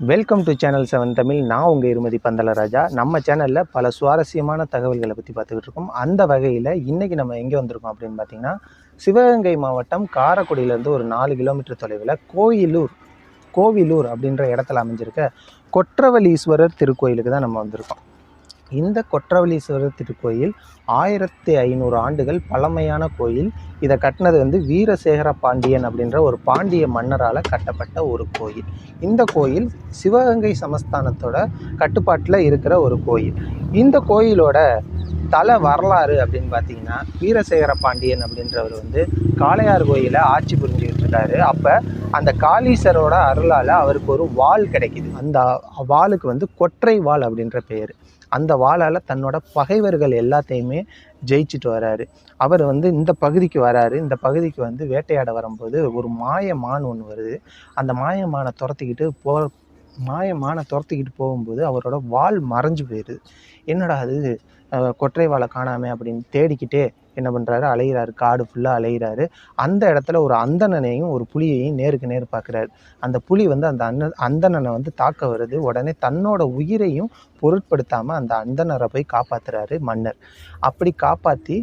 Welcome to channel seven Tamil நான் உங்கள் இருமதி பந்தலராஜா நம்ம சேனலில் பல சுவாரஸ்யமான தகவல்களை பற்றி பார்த்துக்கிட்டு இருக்கோம். அந்த வகையில் இன்றைக்கி நம்ம எங்கே வந்திருக்கோம் அப்படின்னு பார்த்தீங்கன்னா சிவகங்கை மாவட்டம் காரக்குடியிலேருந்து ஒரு நாலு கிலோமீட்டர் தொலைவில் கோயிலூர் கோவிலூர் அப்படின்ற இடத்துல அமைஞ்சிருக்க கொற்றவலீஸ்வரர் திருக்கோயிலுக்கு தான் நம்ம வந்திருக்கோம். இந்த கொற்றவலீஸ்வரர் திருக்கோயில் ஆயிரத்தி ஐநூறு ஆண்டுகள் பழமையான கோயில். இதை கட்டினது வந்து வீரசேகர பாண்டியன் அப்படின்ற ஒரு பாண்டிய மன்னரால் கட்டப்பட்ட ஒரு கோயில். இந்த கோயில் சிவகங்கை சமஸ்தானத்தோட கட்டுப்பாட்டில் இருக்கிற ஒரு கோயில். இந்த கோயிலோட தல வரலாறு அப்படின்னு பார்த்தீங்கன்னா வீரசேகர பாண்டியன் அப்படின்றவர் வந்து காளையார் கோயிலை ஆட்சி புரிஞ்சுக்கிட்டு இருக்காரு. அப்போ அந்த காளீசரோட அருளால் அவருக்கு ஒரு வாள் கிடைக்குது. அந்த வாளுக்கு வந்து கொற்றை வாள் அப்படின்ற பேர் அந்த வாளால் தன்னோட பகைவர்கள் எல்லாத்தையுமே ஜெயிச்சுட்டு வராரு. அவர் வந்து இந்த பகுதிக்கு வராரு. இந்த பகுதிக்கு வந்து வேட்டையாட வரும்போது ஒரு மாய மான் ஒன்று வருது. அந்த மாய மானை துரத்திக்கிட்டு போ மாயமான துரத்திக்கிட்டு போகும்போது அவரோட வால் மறைஞ்சு போயிடுது என்னடா அது? கொற்றை வாழை காணாமே அப்படின்னு தேடிக்கிட்டே என்ன பண்ணுறாரு அலைகிறாரு காடு ஃபுல்லாக அலைகிறாரு அந்த இடத்துல ஒரு அந்தணனையும் ஒரு புலியையும் நேருக்கு நேர் பார்க்குறாரு. அந்த புலி வந்து அந்த அண்ண அந்தணனை வந்து தாக்க வருது. உடனே தன்னோட உயிரையும் பொருட்படுத்தாமல் அந்த அந்தணரை போய் காப்பாத்துறாரு மன்னர். அப்படி காப்பாற்றி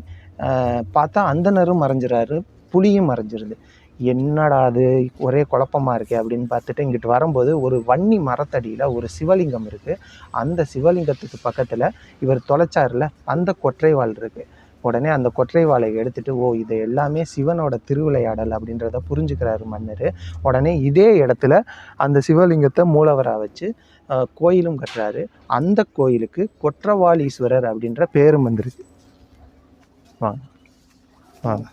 பார்த்தா அந்தணரும் மறைஞ்சிறாரு. புலியும் மறைஞ்சிருது. என்னடா அது? ஒரே குழப்பமாக இருக்கே அப்படின்னு பார்த்துட்டு இங்கிட்டு வரும்போது ஒரு வன்னி மரத்தடியில் ஒரு சிவலிங்கம் இருக்குது அந்த சிவலிங்கத்துக்கு பக்கத்தில் இவர் தொலைச்சாரில் அந்த கொற்றைவாள் இருக்குது உடனே அந்த கொற்றைவாளை எடுத்துட்டு ஓ இது எல்லாமே சிவனோட திருவிளையாடல் அப்படின்றத புரிஞ்சுக்கிறாரு மன்னர். உடனே இதே இடத்துல அந்த சிவலிங்கத்தை மூலவராக வச்சு கோயிலும் கட்டுறாரு. அந்த கோயிலுக்கு கொற்றவாளீஸ்வரர் அப்படின்ற பேரும் வந்துருச்சு. வாங்க. வாங்க.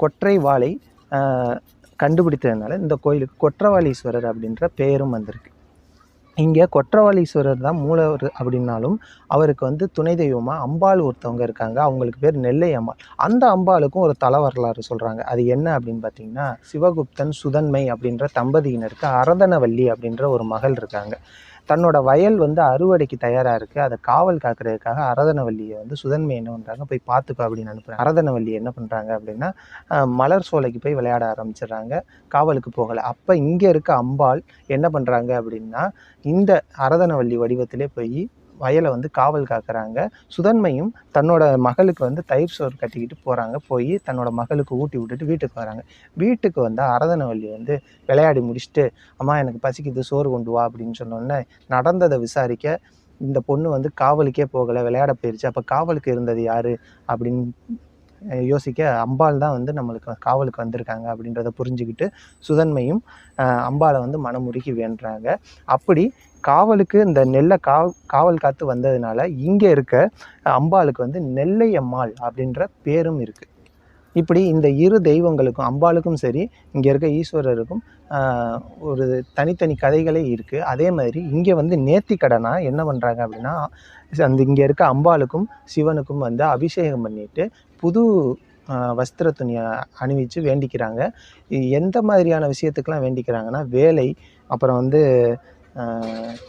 கொற்றை வாழை கண்டுபிடித்ததுனால இந்த கோயிலுக்கு கொற்றவாளீஸ்வரர் அப்படின்ற பெயரும் வந்திருக்கு. இங்கே கொற்றவாளீஸ்வரர் தான் மூலவர் அப்படின்னாலும் அவருக்கு வந்து துணை தெய்வமாக அம்பாள் ஒருத்தவங்க இருக்காங்க. அவங்களுக்கு பேர் நெல்லை அம்பாள். அந்த அம்பாளுக்கும் ஒரு தல வரலாறு சொல்கிறாங்க அது என்ன அப்படின்னு பார்த்தீங்கன்னா சிவகுப்தன் சுதன்மை அப்படின்ற தம்பதியினருக்கு அரதனவல்லி அப்படின்ற ஒரு மகள் இருக்காங்க. தன்னோட வயல் வந்து அறுவடைக்கு தயாராக இருக்குது அதை காவல் காக்கிறதுக்காக அரதனவல்லியை வந்து சுதன்மை என்ன பண்ணுறாங்க போய் பார்த்துக்கோ அப்படின்னு அனுப்புகிறாங்க அரதனவல்லி என்ன பண்ணுறாங்க அப்படின்னா மலர் சோலைக்கு போய் விளையாட ஆரம்பிச்சிடுறாங்க. காவலுக்கு போகலை. அப்போ இங்கே இருக்க அம்பாள் என்ன பண்ணுறாங்க அப்படின்னா இந்த அரதனவல்லி வடிவத்திலே போய் வயலை வந்து காவல் காக்குறாங்க. சுதன்மையும் தன்னோட மகளுக்கு வந்து தயிர் சோறு கட்டிக்கிட்டு போகிறாங்க போய் தன்னோட மகளுக்கு ஊட்டி விட்டுட்டு வீட்டுக்கு வராங்க. வீட்டுக்கு வந்து அரதனவல்லி வந்து விளையாடி முடிச்சுட்டு அம்மா எனக்கு பசிக்குது சோறு கொண்டு வா அப்படின்னு சொன்னோடனே நடந்ததை விசாரிக்க இந்த பொண்ணு வந்து காவலுக்கே போகலை விளையாட போயிருச்சு. அப்போ காவலுக்கு இருந்தது யார்? அப்படின்னு யோசிக்க அம்பாள் தான் வந்து நம்மளுக்கு காவலுக்கு வந்திருக்காங்க அப்படின்றத புரிஞ்சுக்கிட்டு சுதன்மையும் அம்பாளை வந்து மனமுருகி வேண்டுறாங்க. அப்படி காவலுக்கு இந்த நெல்லை கா காவல் காத்து வந்ததுனால இங்கே இருக்க அம்பாளுக்கு வந்து நெல்லை அம்மாள் அப்படின்ற பேரும் இருக்குது இப்படி இந்த இரு தெய்வங்களுக்கும் அம்பாளுக்கும் சரி இங்கே இருக்க ஈஸ்வரருக்கும் ஒரு தனித்தனி கதைகளே இருக்குது அதே மாதிரி இங்கே வந்து நேர்த்தி கடனாக என்ன பண்ணுறாங்க அப்படின்னா அந்த இங்கே இருக்க அம்பாளுக்கும் சிவனுக்கும் வந்து அபிஷேகம் பண்ணிட்டு புது வஸ்திர துணியை அணிவிச்சு வேண்டிக்கிறாங்க. எந்த மாதிரியான விஷயத்துக்கெலாம் வேண்டிக்கிறாங்கன்னா வேலை அப்புறம் வந்து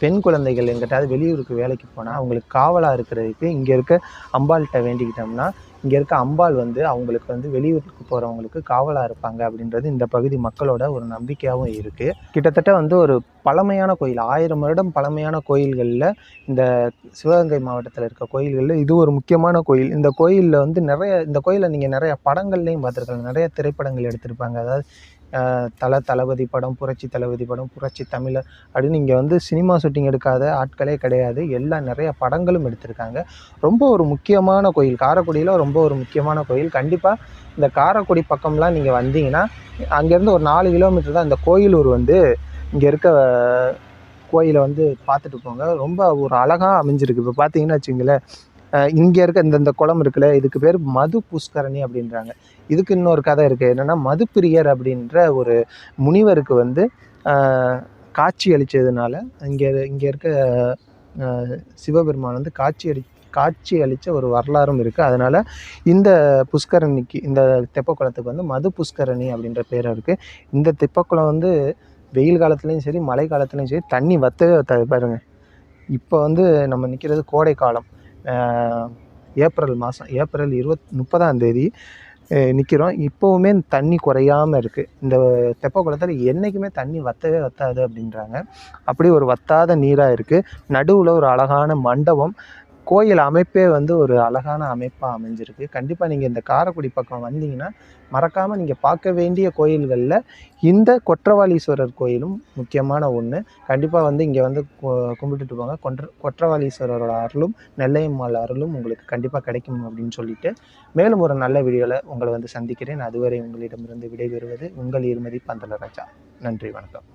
பெண் குழந்தைகள் எங்கிட்டாவது வெளியூருக்கு வேலைக்கு போனால் அவங்களுக்கு காவலாக இருக்கிறதுக்கு இங்கே இருக்க அம்பாள்கிட்ட வேண்டிக்கிட்டோம்னா இங்கே இருக்க அம்பாள் வந்து அவங்களுக்கு வந்து வெளியூருக்கு போகிறவங்களுக்கு காவலாக இருப்பாங்க அப்படின்றது இந்த பகுதி மக்களோட ஒரு நம்பிக்கையாகவும் இருக்குது கிட்டத்தட்ட வந்து ஒரு பழமையான கோயில் ஆயிரம் வருடம் பழமையான கோயில்களில் இந்த சிவகங்கை மாவட்டத்தில் இருக்க கோயில்களில் இது ஒரு முக்கியமான கோயில். இந்த கோயிலில் வந்து நிறைய இந்த கோயிலை நீங்கள் நிறைய படங்கள்லேயும் பார்த்துருக்கலாம். நிறைய திரைப்படங்கள் எடுத்திருப்பாங்க. அதாவது தல தளபதி படம் புரட்சி தளபதி படம் புரட்சி தமிழர் அப்படின்னு இங்கே வந்து சினிமா ஷூட்டிங் எடுக்காத ஆட்களே கிடையாது. எல்லா நிறைய படங்களும் எடுத்திருக்காங்க. ரொம்ப ஒரு முக்கியமான கோயில். காரைக்குடியில் ரொம்ப ஒரு முக்கியமான கோயில். கண்டிப்பாக இந்த காரைக்குடி பக்கம்லாம் நீங்கள் வந்தீங்கன்னா அங்கேருந்து ஒரு நாலு கிலோமீட்டர் தான் இந்த கோயிலூர் வந்து இங்கே இருக்க கோயிலை வந்து பார்த்துட்டு போங்க. ரொம்ப ஒரு அழகாக அமைஞ்சிருக்கு. இப்போ பார்த்தீங்கன்னா வச்சுங்களேன் இங்கே இருக்க இந்த இந்த குளம் இருக்குல்ல இதுக்கு பேர் மது புஷ்கரணி அப்படின்றாங்க. இதுக்கு இன்னொரு கதை இருக்குது என்னென்னா மதுப்பிரியர் அப்படின்ற ஒரு முனிவருக்கு வந்து காட்சி அளித்ததுனால இங்கே இங்கே இருக்க சிவபெருமான் வந்து காட்சி அளி காட்சி அளித்த ஒரு வரலாறும் இருக்குது அதனால் இந்த புஷ்கரணிக்கு இந்த தெப்பக்குளத்துக்கு வந்து மது புஷ்கரணி அப்படின்ற பேர் இருக்குது இந்த தெப்பக்குளம் வந்து வெயில் காலத்துலேயும் சரி மழை காலத்துலேயும் சரி தண்ணி வத்தவே வத்தாது. பாருங்கள் இப்போ வந்து நம்ம நிற்கிறது கோடை காலம் ஏப்ரல் மாதம் ஏப்ரல் இருபத் முப்பதாம் தேதி நிற்கிறோம் இப்போவுமே தண்ணி குறையாமல் இருக்குது இந்த தெப்ப குளத்தில் என்றைக்குமே தண்ணி வத்தவே வற்றாது அப்படின்றாங்க. அப்படி ஒரு வற்றாத நீராக இருக்குது நடுவில் ஒரு அழகான மண்டபம். கோயில் அமைப்பே வந்து ஒரு அழகான அமைப்பாக அமைஞ்சிருக்கு. கண்டிப்பாக நீங்கள் இந்த காரைக்குடி பக்கம் வந்தீங்கன்னா மறக்காமல் நீங்கள் பார்க்க வேண்டிய கோயில்களில் இந்த கொற்றவாளீஸ்வரர் கோயிலும் முக்கியமான ஒன்று கண்டிப்பாக வந்து இங்கே வந்து கும்பிட்டுட்டு போங்க. கொன்ற கொற்றவாளீஸ்வரரோட அருளும் நெல்லையம்மாள் அருளும் உங்களுக்கு கண்டிப்பாக கிடைக்கும் அப்படின்னு சொல்லிட்டு. மேலும் ஒரு நல்ல வீடியோவில் உங்களை வந்து சந்திக்கிறேன். அதுவரை உங்களிடமிருந்து விடைபெறுவது உங்கள் இருமதி பந்தலராஜா. நன்றி வணக்கம்.